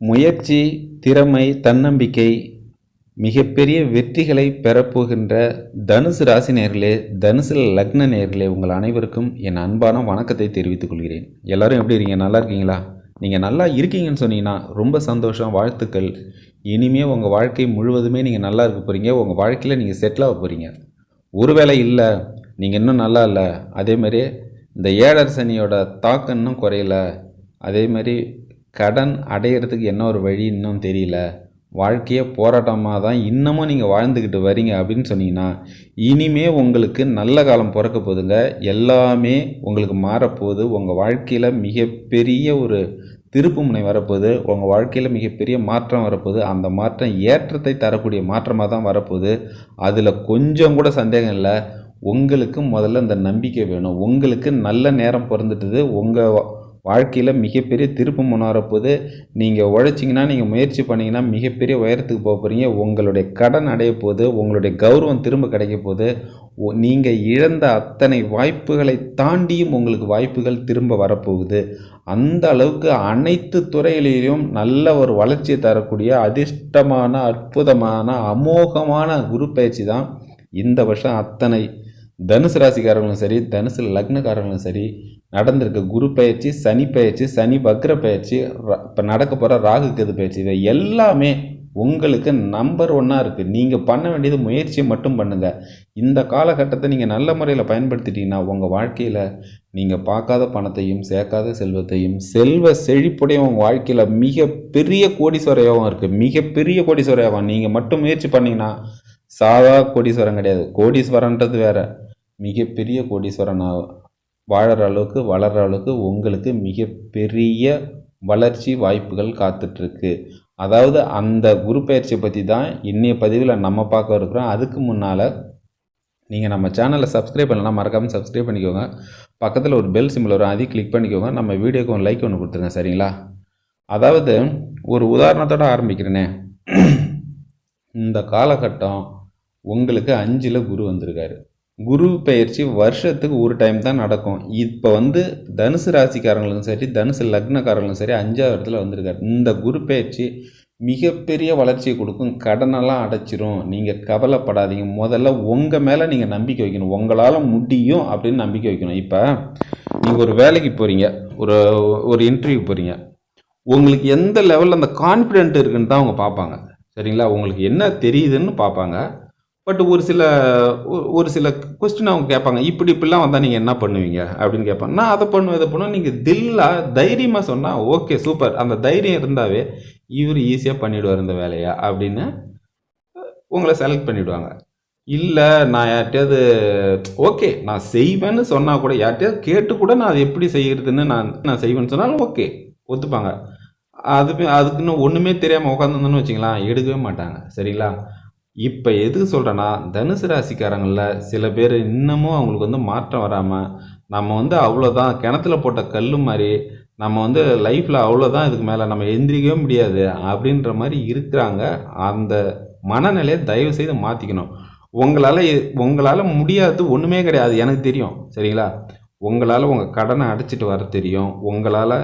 முயற்சி திறமை தன்னம்பிக்கை மிகப்பெரிய வெற்றிகளை பெறப்போகின்ற தனுசு ராசி நேர்களே தனுசு லக்ன நேர்களே உங்கள் அனைவருக்கும் என் அன்பான வணக்கத்தை தெரிவித்துக் கொள்கிறேன். எல்லாரும் எப்படி இருக்கீங்க? நல்லா இருக்கீங்களா? நீங்கள் நல்லா இருக்கீங்கன்னு சொன்னீங்கன்னா ரொம்ப சந்தோஷம் வாழ்த்துக்கள். இனிமேல் உங்கள் வாழ்க்கை முழுவதுமே நீங்கள் நல்லா இருக்க போகிறீங்க உங்கள் வாழ்க்கையில் நீங்கள் செட்டில் ஆக போகிறீங்க ஒருவேளை இல்லை நீங்கள் இன்னும் நல்லா இல்லை. அதேமாதிரி இந்த ஏழர் சனியோட தாக்கம் இன்னும் குறையல. அதே மாதிரி கடன் அடையிறதுக்கு என்ன ஒரு வழி இன்னும் தெரியல. வாழ்க்கையே போராட்டமாக தான் இன்னமும் நீங்கள் வாழ்ந்துக்கிட்டு வரீங்க அப்படின்னு சொன்னீங்கன்னா இனிமே உங்களுக்கு நல்ல காலம் பிறக்க போதுங்க எல்லாமே உங்களுக்கு மாறப்போகுது. உங்கள் வாழ்க்கையில் மிகப்பெரிய ஒரு திருப்பு முனை வரப்போகுது. உங்கள் வாழ்க்கையில் மிகப்பெரிய மாற்றம் வரப்போகுது. அந்த மாற்றம் ஏற்றத்தை தரக்கூடிய மாற்றமாக தான் வரப்போகுது. அதில் கொஞ்சம் கூட சந்தேகம் இல்லை. உங்களுக்கு முதல்ல இந்த நம்பிக்கை வேணும். உங்களுக்கு நல்ல நேரம் பிறந்துட்டுது. உங்கள் வாழ்க்கையில் மிகப்பெரிய திருப்பு முன்னேறப்போது நீங்கள் உழைச்சிங்கன்னா நீங்கள் முயற்சி பண்ணிங்கன்னா மிகப்பெரிய உயரத்துக்கு போக போகிறீங்க உங்களுடைய கடன் அடைய போது உங்களுடைய கௌரவம் திரும்ப கிடைக்க போது நீங்கள் இழந்த அத்தனை வாய்ப்புகளை தாண்டியும் உங்களுக்கு வாய்ப்புகள் திரும்ப வரப்போகுது. அந்த அளவுக்கு அனைத்து துறைகளிலும் நல்ல ஒரு வளர்ச்சியை தரக்கூடிய அதிர்ஷ்டமான அற்புதமான அமோகமான குரு பயிற்சி தான் இந்த வருஷம் அத்தனை தனுசு ராசிக்காரங்களும் சரி தனுசு லக்னக்காரங்களும் சரி நடந்திருக்க குரு பயிற்சி சனி பயிற்சி சனி வக்ர பயிற்சி இப்போ நடக்க போகிற ராகு கேது பயிற்சி இவை எல்லாமே உங்களுக்கு நம்பர் ஒன்னாக இருக்குது நீங்கள் பண்ண வேண்டியது முயற்சியை மட்டும் பண்ணுங்கள் இந்த காலகட்டத்தை நீங்கள் நல்ல முறையில் பயன்படுத்திட்டீங்கன்னா உங்கள் வாழ்க்கையில் நீங்கள் பார்க்காத பணத்தையும் சேர்க்காத செல்வத்தையும் செல்வ செழிப்புடைய உங்கள் வாழ்க்கையில் மிகப்பெரிய கோடீஸ்வரயோகம் இருக்குது மிகப்பெரிய கோடீஸ்வரயோகம். நீங்கள் மட்டும் முயற்சி பண்ணிங்கன்னா சாதா கோடீஸ்வரம் கிடையாது. கோடீஸ்வரன்றது வேறு. மிகப்பெரிய கோடீஸ்வரன் வாழற அளவுக்கு வளர்கிற அளவுக்கு உங்களுக்கு மிகப்பெரிய வளர்ச்சி வாய்ப்புகள் காத்துட்ருக்கு. அதாவது அந்த குரு பயிற்சியை பற்றி தான் இன்றைய பதிவில் நம்ம பார்க்க இருக்கிறோம். அதுக்கு முன்னால் நீங்கள் நம்ம சேனலை சப்ஸ்கிரைப் பண்ணலாம் மறக்காமல் சப்ஸ்கிரைப் பண்ணிக்கோங்க. பக்கத்தில் ஒரு பெல் சிம்பிள் வரும் அதையும் கிளிக் பண்ணிக்கோங்க. நம்ம வீடியோக்கு ஒரு லைக் ஒன்று கொடுத்துருங்க சரிங்களா? அதாவது ஒரு உதாரணத்தோட ஆரம்பிக்கிறேனே. இந்த காலகட்டம் உங்களுக்கு அஞ்சில் குரு வந்திருக்காரு. குரு பயிற்சி வருஷத்துக்கு ஒரு டைம் தான் நடக்கும். இப்போ வந்து தனுசு ராசிக்காரங்களும் சரி தனுசு லக்னக்காரங்களும் சரி அஞ்சாவது இடத்துல வந்திருக்காரு. இந்த குரு பயிற்சி மிகப்பெரிய வளர்ச்சியை கொடுக்கும். கடனெல்லாம் அடைச்சிரும். நீங்கள் கவலைப்படாதீங்க. முதல்ல உங்கள் மேலே நீங்கள் நம்பிக்கை வைக்கணும். உங்களால் முடியும் அப்படின்னு நம்பிக்கை வைக்கணும். இப்போ நீங்கள் ஒரு வேலைக்கு போகிறீங்க ஒரு ஒரு இன்டர்வியூ போகிறீங்க உங்களுக்கு எந்த லெவலில் அந்த கான்ஃபிடென்ட் இருக்குன்னு தான் அவங்க பார்ப்பாங்க. சரிங்களா? உங்களுக்கு என்ன தெரியுதுன்னு பார்ப்பாங்க. பட் ஒரு சில ஒரு சில கொஸ்டின் அவங்க கேட்பாங்க இப்படி இப்படிலாம் வந்தால் நீங்கள் என்ன பண்ணுவீங்க? அப்படின்னு கேட்பாங்க. நான் அதை பண்ணுவேன் இதை பண்ணுவேன். நீங்கள் தில்லாக தைரியமாக சொன்னால் ஓகே சூப்பர் அந்த தைரியம் இருந்தாவே இவர் ஈஸியாக பண்ணிவிடுவார் இந்த வேலையை அப்படின்னு உங்களை செலக்ட் பண்ணிவிடுவாங்க இல்லை நான் யார்கிட்டயாவது ஓகே நான் செய்வேன்னு சொன்னால் கூட யார்கிட்டயாவது கேட்டு கூட நான் அதை எப்படி செய்கிறதுன்னு நான் நான் செய்வேன்னு சொன்னாலும் ஓகே ஒத்துப்பாங்க. அதுமே அதுக்குன்னு ஒன்றுமே தெரியாமல் உட்காந்துருந்தோன்னு வச்சிங்களேன் எடுக்கவே மாட்டாங்க. சரிங்களா? இப்போ எதுக்கு சொல்கிறேன்னா தனுசு ராசிக்காரங்களில் சில பேர் இன்னமும் அவங்களுக்கு வந்து மாற்றம் வராமல் நம்ம வந்து அவ்வளோதான் கிணத்துல போட்ட கல் மாதிரி நம்ம வந்து லைஃப்பில் அவ்வளோதான் இதுக்கு மேலே நம்ம எந்திரிக்கவே முடியாது அப்படின்ற மாதிரி இருக்கிறாங்க. அந்த மனநிலையை தயவு செய்து மாற்றிக்கணும் உங்களால் உங்களால் முடியாது ஒன்றுமே கிடையாது. எனக்கு தெரியும். சரிங்களா? உங்களால் உங்கள் கடனை அடைச்சிட்டு வர தெரியும். உங்களால்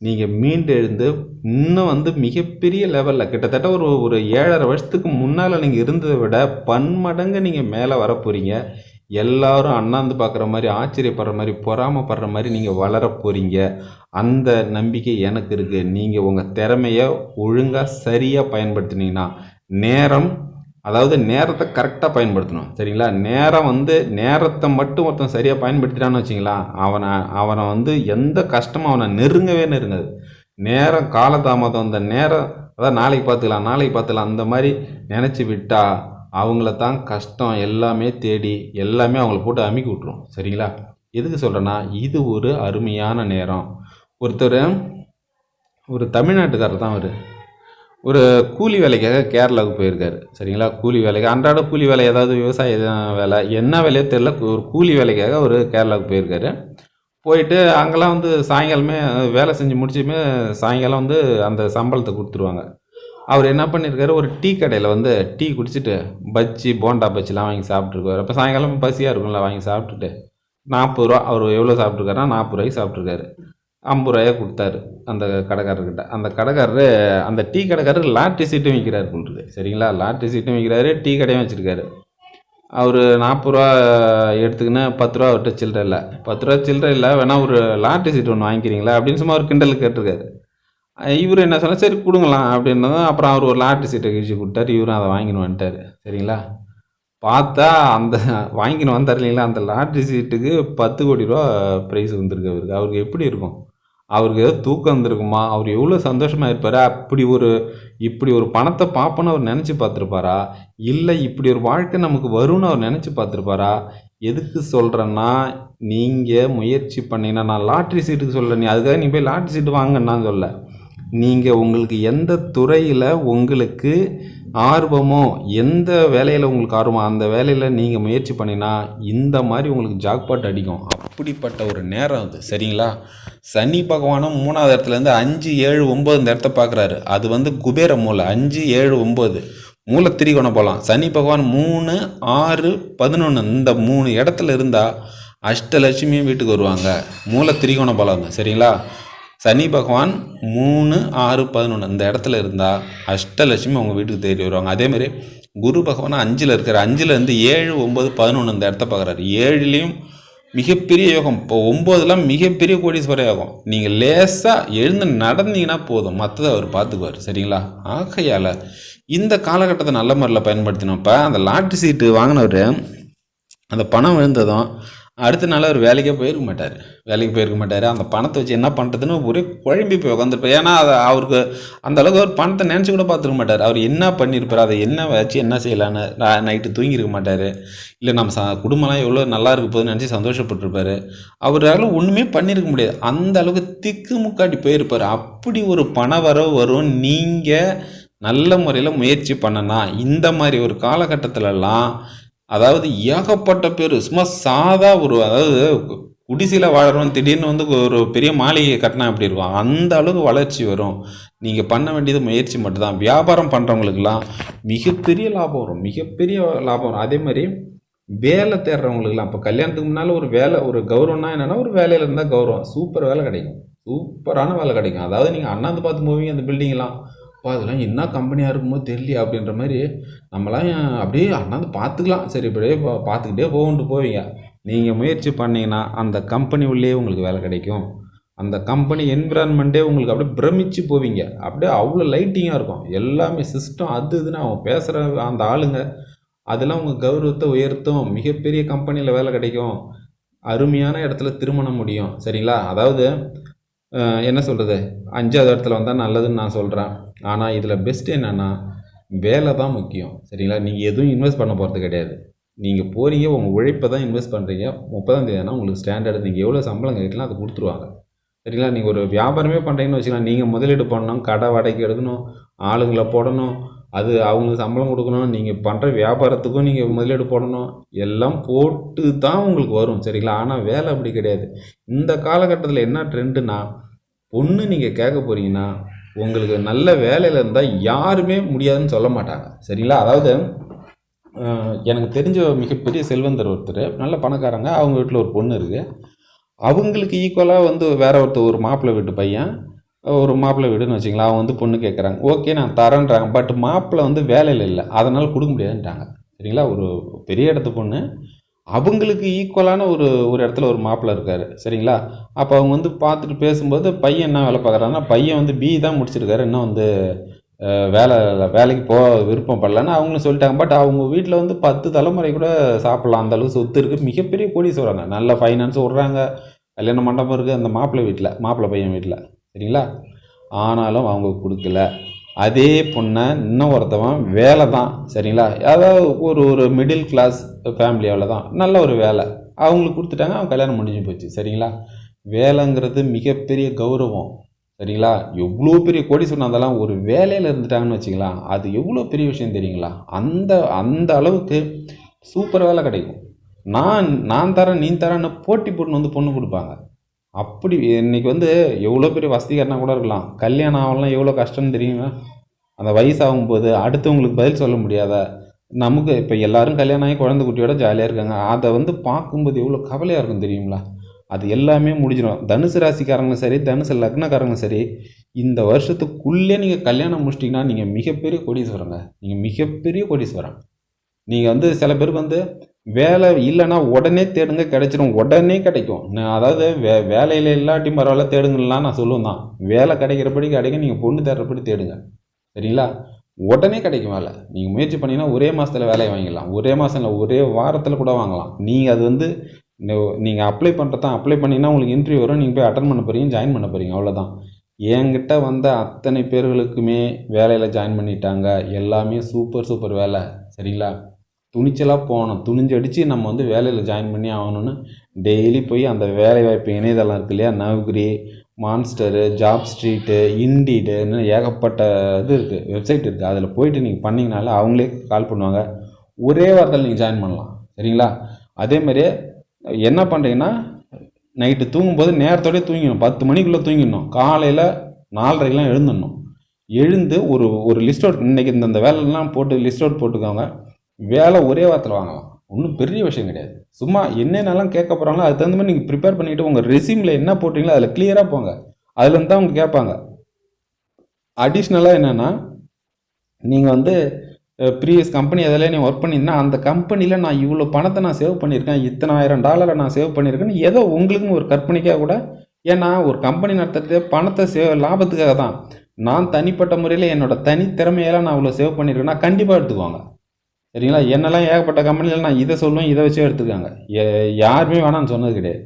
நீங்கள் மீண்டு எழுந்து இன்னும் வந்து மிகப்பெரிய லெவலில் கிட்டத்தட்ட ஒரு ஒரு ஏழரை வருஷத்துக்கு முன்னால் நீங்கள் இருந்ததை விட பன்மடங்கு நீங்கள் மேலே வர போகிறீங்க எல்லாரும் அண்ணாந்து பார்க்குற மாதிரி ஆச்சரியப்படுற மாதிரி பொறாமப்படுற மாதிரி நீங்கள் வளர போகிறீங்க அந்த நம்பிக்கை எனக்கு இருக்குது நீங்கள் உங்கள் திறமையை ஒழுங்காக சரியாக பயன்படுத்தினீங்கன்னா நேரம் அதாவது நேரத்தை கரெக்டாக பயன்படுத்தணும். சரிங்களா? நேரம் வந்து நேரத்தை மட்டும் ஒருத்தன் சரியாக பயன்படுத்திட்டான்னு வச்சிங்களா அவனை அவனை வந்து எந்த கஷ்டமும் அவனை நெருங்கவே நெருங்காது. நேரம் காலதாமதம் அந்த நேரம் அதான் நாளைக்கு பார்த்துக்கலாம் நாளைக்கு பார்த்துக்கலாம் அந்த மாதிரி நினச்சி விட்டா அவங்கள தான் கஷ்டம் எல்லாமே தேடி எல்லாமே அவங்கள போட்டு அமுக்கி விட்ரும் சரிங்களா? எதுக்கு சொல்கிறேன்னா இது ஒரு அருமையான நேரம். ஒருத்தர் ஒரு தமிழ்நாட்டுக்காரர் தான் அவர். ஒரு கூலி வேலைக்காக கேரளாவுக்கு போயிருக்காரு. சரிங்களா? கூலி வேலைக்கு அன்றாட கூலி வேலை ஏதாவது விவசாய வேலை என்ன வேலையோ தெரில ஒரு கூலி வேலைக்காக ஒரு கேரளாவுக்கு போயிருக்காரு. போயிட்டு அங்கெல்லாம் வந்து சாயங்காலமே வேலை செஞ்சு முடிச்சுமே சாயங்காலம் வந்து அந்த சம்பளத்தை கொடுத்துருவாங்க. அவர் என்ன பண்ணியிருக்காரு ஒரு டீ கடையில் வந்து டீ குடிச்சிட்டு பஜ்ஜி போண்டா பஜ்ஜிலாம் வாங்கி சாப்பிட்ருக்காரு அப்போ சாயங்காலம் பசியாக இருக்கும்ல வாங்கி சாப்பிட்டுட்டு நாற்பது ரூபா அவர் எவ்வளோ சாப்பிட்ருக்காருன்னா நாற்பது ரூபாய்க்கு சாப்பிட்ருக்காரு ஐம்பது ரூபாயை கொடுத்தாரு அந்த கடைக்காரர்கிட்ட. அந்த கடைக்காரரு அந்த டீ கடைக்காரர் லாட்ரி சீட்டும் விற்கிறாரு போல்றது சரிங்களா? லாட்ரி சீட்டும் விற்கிறாரு டீ கடையும் வச்சுருக்காரு. அவர் நாற்பது ரூபா எடுத்துக்கின்னு பத்து ரூபா அவர்கிட்ட சில்லற இல்லை. பத்து ரூபா சில்லற இல்லை வேணால் ஒரு லாட்ரி சீட் ஒன்று வாங்கிக்கிறீங்களா? அப்படின்னு சும்மா ஒரு கிண்டல் கேட்டிருக்காரு. இவர் என்ன சொன்னால் சரி கொடுங்களாம் அப்படின்னதும் அப்புறம் அவர் ஒரு லாட்ரி சீட்டை கிழிச்சு கொடுத்தாரு. இவரும் அதை வாங்கின்னு வந்துட்டார். சரிங்களா? பார்த்தா அந்த வாங்கின்னு வந்தார் இல்லைங்களா? அந்த லாட்ரி சீட்டுக்கு பத்து கோடி ரூபா ப்ரைஸ் வந்திருக்கு அவருக்கு. அவருக்கு எப்படி இருக்கும்? அவருக்கு ஏதோ தூக்கம் வந்திருக்குமா? அவர் எவ்வளோ சந்தோஷமாக இருப்பார்? அப்படி ஒரு இப்படி ஒரு பணத்தை பார்ப்போன்னு அவர் நினச்சி பார்த்துருப்பாரா? இல்லை இப்படி ஒரு வாழ்க்கை நமக்கு வரும்னு அவர் நினச்சி பார்த்துருப்பாரா? எதுக்கு சொல்கிறேன்னா நீங்கள் முயற்சி பண்ணீங்கன்னா நான் லாட்ரி சீட்டுக்கு சொல்ல நீ அதுக்காக நீ போய் லாட்ரி சீட்டு வாங்கன்னு நான் சொல்ல நீங்கள் உங்களுக்கு எந்த துறையில் உங்களுக்கு ஆர்வமோ எந்த வேலையில் உங்களுக்கு ஆர்வமோ அந்த வேலையில் நீங்கள் முயற்சி பண்ணினா இந்த மாதிரி உங்களுக்கு ஜாக்பாட் அடிக்கும். அப்படிப்பட்ட ஒரு நேரம் அது சரிங்களா? சனி பகவானும் மூணாவது இடத்துலேருந்து அஞ்சு ஏழு ஒம்பது இந்த இடத்த பார்க்குறாரு. அது வந்து குபேர மூலை அஞ்சு ஏழு ஒம்பது மூல திரிகோணம் போகலாம் சனி பகவான் மூணு ஆறு பதினொன்று இந்த மூணு இடத்துல இருந்தால் அஷ்டலட்சுமியும் வீட்டுக்கு வருவாங்க. மூல திரிகோணம் போகலாங்க சரிங்களா? சனி பகவான் மூணு ஆறு பதினொன்று இந்த இடத்துல இருந்தால் அஷ்டலட்சுமி அவங்க வீட்டுக்கு தேடி வருவாங்க. அதேமாதிரி குரு பகவான் அஞ்சில் இருக்கிறார் அஞ்சிலேருந்து ஏழு ஒம்பது பதினொன்று இந்த இடத்த பார்க்குறாரு. ஏழுலேயும் மிகப்பெரிய யோகம். இப்போ ஒம்போதுலாம் மிகப்பெரிய கோடீஸ்வர யோகம். நீங்கள் லேசாக எழுந்து நடந்தீங்கன்னா போதும். மற்றதை அவர் பார்த்துக்குவார். சரிங்களா? ஆகையால் இந்த காலகட்டத்தை நல்ல முறையில் பயன்படுத்தினப்போ அந்த லாட்ரி சீட்டு வாங்கினவர் அந்த பணம் விழுந்ததும் அடுத்த நாள் அவர் வேலைக்கே போயிருக்க மாட்டார். வேலைக்கு போயிருக்க மாட்டார். அந்த பணத்தை வச்சு என்ன பண்ணுறதுன்னு ஒரே குழம்பி போய் உட்காந்துருப்பார் ஏன்னா அதை அவருக்கு அந்த அளவுக்கு அவர் பணத்தை நினச்சி கூட பார்த்துருக்க மாட்டார். அவர் என்ன பண்ணியிருப்பார் அதை என்ன வச்சு என்ன செய்யலான்னு நைட்டு தூங்கியிருக்க மாட்டார். இல்லை நம்ம ச குடும்பம்லாம் எவ்வளோ நல்லா இருக்க போதுன்னு நினச்சி சந்தோஷப்பட்டிருப்பாரு. அவரால் ஒன்றுமே பண்ணியிருக்க முடியாது. அந்த அளவுக்கு திக்கு முக்காட்டி போயிருப்பார். அப்படி ஒரு பண வரவு வரும். நீங்கள் நல்ல முறையில் முயற்சி பண்ணனா இந்த மாதிரி ஒரு காலகட்டத்திலலாம் அதாவது ஏகப்பட்ட பேர் சும்மா சாதா ஒரு அதாவது குடிசையில் வாழறோம் திடீர்னு வந்து ஒரு பெரிய மாளிகை கட்டினா எப்படி இருக்கும்? அந்த அளவுக்கு வளர்ச்சி வரும். நீங்கள் பண்ண வேண்டியது முயற்சி மட்டும்தான். வியாபாரம் பண்ணுறவங்களுக்கெல்லாம் மிகப்பெரிய லாபம் வரும். மிகப்பெரிய லாபம் வரும். அதே மாதிரி வேலை தேடுறவங்களுக்குலாம் இப்போ கல்யாணத்துக்கு முன்னால் ஒரு வேலை ஒரு கௌரவம்னா என்னென்னா ஒரு வேலையில் இருந்தால் கௌரவம். சூப்பர் வேலை கிடைக்கும். சூப்பரான வேலை கிடைக்கும். அதாவது நீங்கள் அண்ணாந்து பார்த்து போவீங்க அந்த பில்டிங்லாம் அப்பா அதெல்லாம் என்ன கம்பெனியாக இருக்குமோ தெரியல அப்படின்ற மாதிரி நம்மளாம் அப்படியே அண்ணாந்து பார்த்துக்கலாம். சரி இப்படியே பா பார்த்துக்கிட்டே போகன்ட்டு போவீங்க. நீங்கள் முயற்சி பண்ணீங்கன்னா அந்த கம்பெனி உள்ளே உங்களுக்கு வேலை கிடைக்கும். அந்த கம்பெனி என்விரான்மெண்ட்டே உங்களுக்கு அப்படியே பிரமிச்சு போவீங்க. அப்படியே அவ்வளோ லைட்டிங்காக இருக்கும். எல்லாமே சிஸ்டம் அது இதுன்னு அவங்க பேசுகிற அந்த ஆளுங்க அதெல்லாம் உங்கள் கௌரவத்தை உயர்த்தும். மிகப்பெரிய கம்பெனியில் வேலை கிடைக்கும். அருமையான இடத்துல திருமணம் முடியும். சரிங்களா? அதாவது என்ன சொல்கிறது அஞ்சாவது இடத்துல வந்தால் நல்லதுன்னு நான் சொல்கிறேன் ஆனால் இதில் பெஸ்ட் என்னென்னா வேலை தான் முக்கியம். சரிங்களா? நீங்கள் எதுவும் இன்வெஸ்ட் பண்ண போகிறது கிடையாது. நீங்கள் போகிறீங்க உங்கள் உழைப்பை தான் இன்வெஸ்ட் பண்ணுறீங்க முப்பதாம் தேதினா உங்களுக்கு ஸ்டாண்டர்டு நீங்கள் எவ்வளோ சம்பளம் கேட்கலாம் அதை கொடுத்துருவாங்க. சரிங்களா? நீங்கள் ஒரு வியாபாரமே பண்ணுறீங்கன்னு வச்சுக்கலாம். நீங்கள் முதலீடு பண்ணணும் கடை வாடகைக்கு எடுக்கணும் ஆளுங்களை போடணும் அது அவங்களுக்கு சம்பளம் கொடுக்கணும் நீங்கள் பண்ணுற வியாபாரத்துக்கும் நீங்கள் முதலீடு போடணும். எல்லாம் போட்டு தான் உங்களுக்கு வரும் சரிங்களா? ஆனால் வேலை அப்படி கிடையாது. இந்த காலகட்டத்தில் என்ன ட்ரெண்டுனா பொண்ணு நீங்கள் கேட்க போகிறீங்கன்னா உங்களுக்கு நல்ல வேலையில் இருந்தால் யாருமே முடியாதுன்னு சொல்ல மாட்டாங்க சரிங்களா? அதாவது எனக்கு தெரிஞ்ச மிகப்பெரிய செல்வந்தர் ஒருத்தர் நல்ல பணக்காரங்க. அவங்க வீட்டில் ஒரு பொண்ணு இருக்குது அவங்களுக்கு ஈக்குவலாக வந்து வேற ஒருத்தர் ஒரு மாப்பிள்ளை வீட்டு பையன். ஒரு மாப்பிள்ளை வீடுன்னு வச்சிங்களா அவன் வந்து பொண்ணு கேட்குறாங்க. ஓகே நான் தரேன்றாங்க. பட் மாப்பிள்ளை வந்து வேலையில் இல்லை. அதனால் கொடுக்க முடியாதுன்ட்டாங்க. சரிங்களா? ஒரு பெரிய இடத்து பொண்ணு. அவங்களுக்கு ஈக்குவலான ஒரு ஒரு இடத்துல ஒரு மாப்பிள்ளை இருக்காரு. சரிங்களா? அப்போ அவங்க வந்து பார்த்துட்டு பேசும்போது பையன் என்ன வேலை பார்க்குறாங்கன்னா பையன் வந்து பிஇ தான் முடிச்சிருக்காரு. இன்னும் வந்து வேலை வேலைக்கு போக விருப்பம் படலன்னு அவங்களும் சொல்லிட்டாங்க. பட் அவங்க வீட்டில் வந்து பத்து தலைமுறை கூட சாப்பிட்லாம். அந்த அளவுக்கு சொத்து இருக்குது மிகப்பெரிய கோடீஸ்வரங்க நல்ல ஃபைனான்ஸ் விட்றாங்க கல்யாண மண்டபம் இருக்குது அந்த மாப்பிள்ளை வீட்டில் மாப்பிள்ளை பையன் வீட்டில். சரிங்களா? ஆனாலும் அவங்க கொடுக்கல. அதே பொண்ணை இன்னும் ஒருத்தவன் வேலை தான் சரிங்களா? அதாவது ஒரு ஒரு மிடில் கிளாஸ் ஃபேமிலி தான். நல்ல ஒரு வேலை. அவங்களுக்கு கொடுத்துட்டாங்க அவங்க கல்யாணம் முடிஞ்சு போச்சு சரிங்களா? வேலைங்கிறது மிகப்பெரிய கௌரவம் சரிங்களா? எவ்வளோ பெரிய கோடீஸ்வரன் அதெல்லாம் ஒரு வேலையில் இருந்துட்டாங்கன்னு வச்சுக்கலாம். அது எவ்வளோ பெரிய விஷயம் தெரியுங்களா? அந்த அந்த அளவுக்கு சூப்பர் வேலை கிடைக்கும். நான் நான் தரேன் நீ தரேன்னு போட்டி போட்டுன்னு வந்து பொண்ணு கொடுப்பாங்க. அப்படி இன்னைக்கு வந்து எவ்வளோ பெரிய வசதிக்காரனா கூட இருக்கலாம். கல்யாணம் ஆகலாம் எவ்வளோ கஷ்டம்னு தெரியுமா அந்த வயசாகும்போது அடுத்தவங்களுக்கு பதில் சொல்ல முடியாத நமக்கு இப்போ எல்லாரும் கல்யாணம் ஆகி குழந்தை குட்டியோட ஜாலியாக இருக்காங்க. அதை வந்து பார்க்கும்போது எவ்வளோ கவலையாக இருக்கும் தெரியுங்களா? அது எல்லாமே முடிஞ்சிடும். தனுசு ராசிக்காரங்களும் சரி தனுசு லக்னக்காரங்களும் சரி இந்த வருஷத்துக்குள்ளே நீங்கள் கல்யாணம் முடிச்சிட்டிங்கன்னா நீங்கள் மிகப்பெரிய கோடீஸ்வரங்க. நீங்கள் மிகப்பெரிய கோடீஸ்வரன். நீங்கள் வந்து சில பேருக்கு வந்து வேலை இல்லைன்னா உடனே தேடுங்க கிடைச்சிடும் உடனே கிடைக்கும். நான் அதாவது வே வேலையில் இல்லாட்டி பரவாயில்ல தேடுங்கலாம் நான் சொல்லுவேன் தான். வேலை கிடைக்கிறபடி கிடைக்கும் நீங்கள் பொண்ணு தேடுறபடி தேடுங்க. சரிங்களா? உடனே கிடைக்கும் வேலை. நீங்கள் முயற்சி பண்ணிங்கன்னா ஒரே மாதத்தில் வேலையை வாங்கிடலாம். ஒரே மாதம் இல்லை ஒரே வாரத்தில் கூட வாங்கலாம். நீங்கள் அது வந்து நீங்கள் அப்ளை பண்ணுறது தான் அப்ளை பண்ணிங்கன்னா உங்களுக்கு இன்டர்வியூ வரும். நீங்கள் போய் அட்டன் பண்ண போகிறீங்க ஜாயின் பண்ண போகிறீங்க அவ்வளோதான் என்கிட்ட வந்த அத்தனை பேர்களுக்குமே வேலையில் ஜாயின் பண்ணிட்டாங்க. எல்லாமே சூப்பர் சூப்பர் வேலை. சரிங்களா? துணிச்சலாக போகணும். துணிஞ்சு அடித்து நம்ம வந்து வேலையில் ஜாயின் பண்ணி ஆகணும்னு டெய்லி போய் அந்த வேலை வாய்ப்பு இணையதளம் இருக்கு இல்லையா? Naukri Monster JobStreet Indeed இன்னும் ஏகப்பட்ட இது இருக்குது வெப்சைட் இருக்குது அதில் போயிட்டு நீங்கள் பண்ணிங்கனால அவங்களே கால் பண்ணுவாங்க. ஒரே வாரத்தில் நீங்கள் ஜாயின் பண்ணலாம். சரிங்களா? அதே மாதிரியே என்ன பண்ணுறீங்கன்னா நைட்டு தூங்கும்போது நேரத்தோடய தூங்கிடணும். பத்து மணிக்குள்ளே தூங்கிடணும். காலையில் நாலரைக்கெலாம் எழுந்துடணும். எழுந்து ஒரு ஒரு லிஸ்ட் அவுட் இன்றைக்கி இந்த வேலைலாம் போட்டு லிஸ்ட் அவுட் போட்டுக்கோங்க. வேலை ஒரே வாரத்தில் வாங்கலாம். ஒன்றும் பெரிய விஷயம் கிடையாது. சும்மா என்னென்னலாம் கேட்க போகிறாங்களோ அதுக்கு தகுந்த மாதிரி நீங்கள் ப்ரிப்பேர் பண்ணிவிட்டு உங்கள் ரெசியூமில் என்ன போட்டிங்களோ அதில் கிளியராக போங்க. அதுலேருந்து தான் அவங்க கேட்பாங்க. அடிஷ்னலாக என்னென்னா நீங்கள் வந்து ப்ரீவியஸ் கம்பெனி எதில் நீ ஒர்க் பண்ணியிருந்தா அந்த கம்பெனியில் நான் இவ்வளோ பணத்தை நான் சேவ் பண்ணியிருக்கேன் இத்தனை ஆயிரம் டாலரை நான் சேவ் பண்ணியிருக்கேன்னு ஏதோ உங்களுக்கும் ஒரு கற்பனைக்காக கூட ஏன்னா ஒரு கம்பெனி நடத்துறது பணத்தை சேவ் லாபத்துக்காக தான் நான் தனிப்பட்ட முறையில் என்னோட தனித்திறமையெல்லாம் நான் இவ்வளோ சேவ் பண்ணியிருக்கேன்னா கண்டிப்பாக எடுத்துக்குவாங்க. சரிங்களா? என்னெல்லாம் ஏகப்பட்ட கம்பெனியில் நான் இதை சொல்லுவேன் இதை வச்சே எடுத்துக்காங்க யாருமே வேணாம்னு சொன்னது கிடையாது.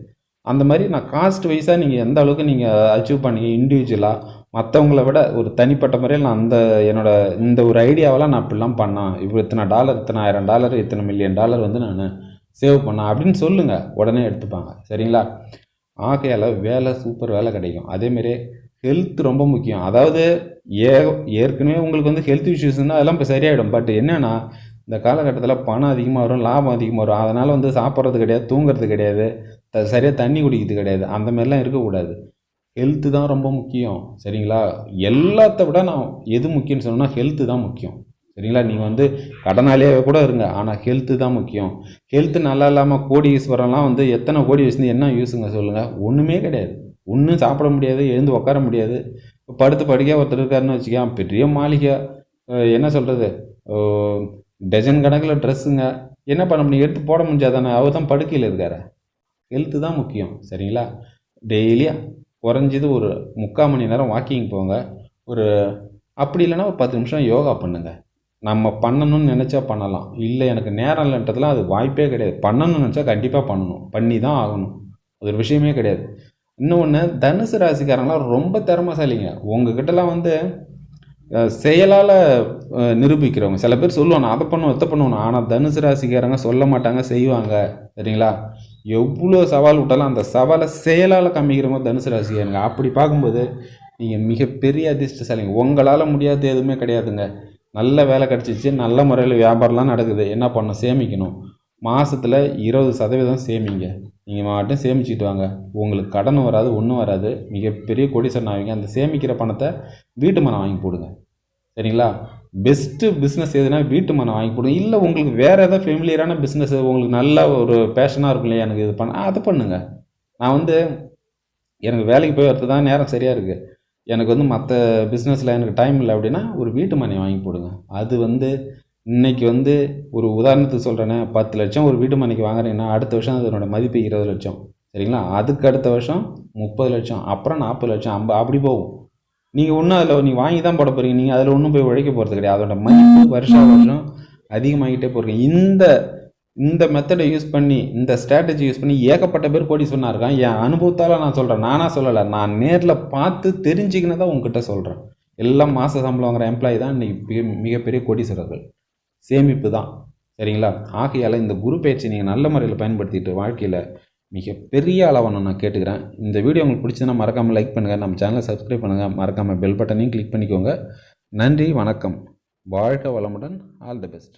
அந்த மாதிரி நான் காஸ்ட் வைஸாக நீங்கள் எந்த அளவுக்கு நீங்கள் அச்சீவ் பண்ணீங்க இண்டிவிஜுவலாக மற்றவங்கள விட ஒரு தனிப்பட்ட முறையில் நான் அந்த என்னோட இந்த ஒரு ஐடியாவெல்லாம் நான் இப்படிலாம் பண்ணேன் இப்போ இத்தனை டாலர் இத்தனை ஆயிரம் டாலர் இத்தனை மில்லியன் டாலர் வந்து நான் சேவ் பண்ணேன் அப்படின்னு சொல்லுங்கள் உடனே எடுத்துப்பாங்க. சரிங்களா? ஆகையால் வேலை சூப்பர் வேலை கிடைக்கும். அதேமாரி ஹெல்த் ரொம்ப முக்கியம். அதாவது ஏ ஏற்கனவே உங்களுக்கு வந்து ஹெல்த் இஷ்யூஸ்னால் அதெல்லாம் இப்போ சரியாயிடும். பட் என்னென்னா இந்த காலகட்டத்தில் பணம் அதிகமாக வரும் லாபம் அதிகமாக வரும். அதனால் வந்து சாப்பிட்றது கிடையாது தூங்குறது கிடையாது. த சரியாக தண்ணி குடிக்கிறது கிடையாது. அந்த மாதிரிலாம் இருக்கக்கூடாது. ஹெல்த்து தான் ரொம்ப முக்கியம். சரிங்களா? எல்லாத்த விட நான் எது முக்கியம்னு சொன்னோன்னா ஹெல்த்து தான் முக்கியம். சரிங்களா? நீங்கள் வந்து கடனாலேயே கூட இருங்க ஆனால் ஹெல்த்து தான் முக்கியம். ஹெல்த்து நல்லா இல்லாமல் கோடி ஈஸ்வரம்லாம் வந்து எத்தனை கோடி வச்சு என்ன யூஸுங்க சொல்லுங்கள் ஒன்றுமே கிடையாது. ஒன்றும் சாப்பிட முடியாது எழுந்து உட்கார முடியாது. படுத்து படிக்க ஒருத்தர் இருக்காருன்னு வச்சுக்கேன் பெரிய மாளிகை. என்ன சொல்கிறது டஜன் கணக்கில் ட்ரெஸ்ஸுங்க என்ன பண்ண முடியும்? எடுத்து போட முடிஞ்சாதானே? அவர் தான் படுக்கையில் இருக்கார். ஹெல்த்து தான் முக்கியம் சரிங்களா? டெய்லியாக குறைஞ்சது ஒரு முக்கால் மணி நேரம் வாக்கிங் போங்க. ஒரு அப்படி இல்லைன்னா ஒரு பத்து நிமிஷம் யோகா பண்ணுங்கள் நம்ம பண்ணணும்னு நினச்சா பண்ணலாம். இல்லை எனக்கு நேரம் இல்லைன்றதுலாம் அது வாய்ப்பே கிடையாது. பண்ணணும்னு நினச்சா கண்டிப்பாக பண்ணணும். பண்ணி தான் ஆகணும். அது ஒரு விஷயமே கிடையாது. இன்னொன்று தனுசு ராசிக்காரங்களாம் ரொம்ப திறமைசாலிங்க. உங்ககிட்டலாம் வந்து செயலால் நிரூபிக்கிறவங்க. சில பேர் சொல்லுவாங்க அதை பண்ணுவோம் இதை பண்ணுவோம் ஆனால் தனுசு ராசிக்காரங்க சொல்ல மாட்டாங்க செய்வாங்க. சரிங்களா? எவ்வளோ சவால் விட்டாலும் அந்த சவாலை செயலால் காமிக்கிறவங்க தனுசு ராசிக்காரங்க. அப்படி பார்க்கும்போது நீங்கள் மிகப்பெரிய அதிர்ஷ்டசாலிங்க. உங்களால் முடியாத எதுவுமே கிடையாதுங்க. நல்ல வேலை கிடச்சிச்சு நல்ல முறையில் வியாபாரம்லாம் நடக்குது. என்ன பண்ணணும்? சேமிக்கணும். மாதத்தில் இருபது சதவீதம் சேமிங்க. நீங்கள் மாட்டும் சேமிச்சுட்டு வாங்க. உங்களுக்கு கடன் வராது ஒன்றும் வராது. மிகப்பெரிய கொடிசன் ஆவீங்க. அந்த சேமிக்கிற பணத்தை வீட்டு மனம் வாங்கி போடுங்க. சரிங்களா? பெஸ்ட்டு பிஸ்னஸ் எதுனா வீட்டு மனம் வாங்கி போடுங்க. இல்லை உங்களுக்கு வேறு ஏதாவது ஃபெமிலியரான பிஸ்னஸ் உங்களுக்கு நல்ல ஒரு பேஷனாக இருக்கும் இல்லையா? எனக்கு இது பண்ண அதை பண்ணுங்கள் நான் வந்து எனக்கு வேலைக்கு போய் வரது தான் நேரம் சரியாக இருக்குது எனக்கு வந்து மற்ற பிஸ்னஸில் எனக்கு டைம் இல்லை அப்படின்னா ஒரு வீட்டு மனை வாங்கி போடுங்க. அது வந்து இன்றைக்கி வந்து ஒரு உதாரணத்துக்கு சொல்கிறேன்னா பத்து லட்சம் ஒரு வீட்டு மனைக்கு வாங்குறீங்கன்னா அடுத்த வருஷம் அதனோட மதிப்பு இருபது லட்சம். சரிங்களா? அதுக்கு அடுத்த வருஷம் முப்பது லட்சம் அப்புறம் நாற்பது லட்சம் ஐம்பது அப்படி போகும். நீங்கள் ஒன்றும் அதில் நீங்கள் வாங்கி தான் போட போகிறீங்க நீங்கள் அதில் ஒன்றும் போய் உழைக்க போகிறது கிடையாது. அதோட மதிப்பு வருஷம் வருஷம் அதிகமாகிட்டே போகிறீங்க இந்த இந்த மெத்தடை யூஸ் பண்ணி இந்த ஸ்ட்ராட்டஜி யூஸ் பண்ணி ஏகப்பட்ட பேர் கோடி சொன்னாருக்கான் என் அனுபவத்தால் நான் சொல்கிறேன் நானாக சொல்லலை. நான் நேரில் பார்த்து தெரிஞ்சுக்கினதான் தான் உங்ககிட்ட சொல்கிறேன் எல்லாம் மாத சம்பளம் வாங்குற எம்ப்ளாயி தான் இன்றைக்கி மிகப்பெரிய கோடீஸ்வரர்கள். சேமிப்பு தான். சரிங்களா? ஆகையால் இந்த குரு பயிற்சி நீங்கள் நல்ல முறையில் பயன்படுத்திட்டு வாழ்க்கையில் மிக பெரிய அளவான நான் கேட்டுக்கிறேன். இந்த வீடியோ உங்களுக்கு பிடிச்சதுன்னா மறக்காமல் லைக் பண்ணுங்கள் நம்ம சேனலை சப்ஸ்கிரைப் பண்ணுங்கள் மறக்காமல் பெல் பட்டனையும் கிளிக் பண்ணிக்கோங்க. நன்றி வணக்கம். வாழ்க வளமுடன். All the best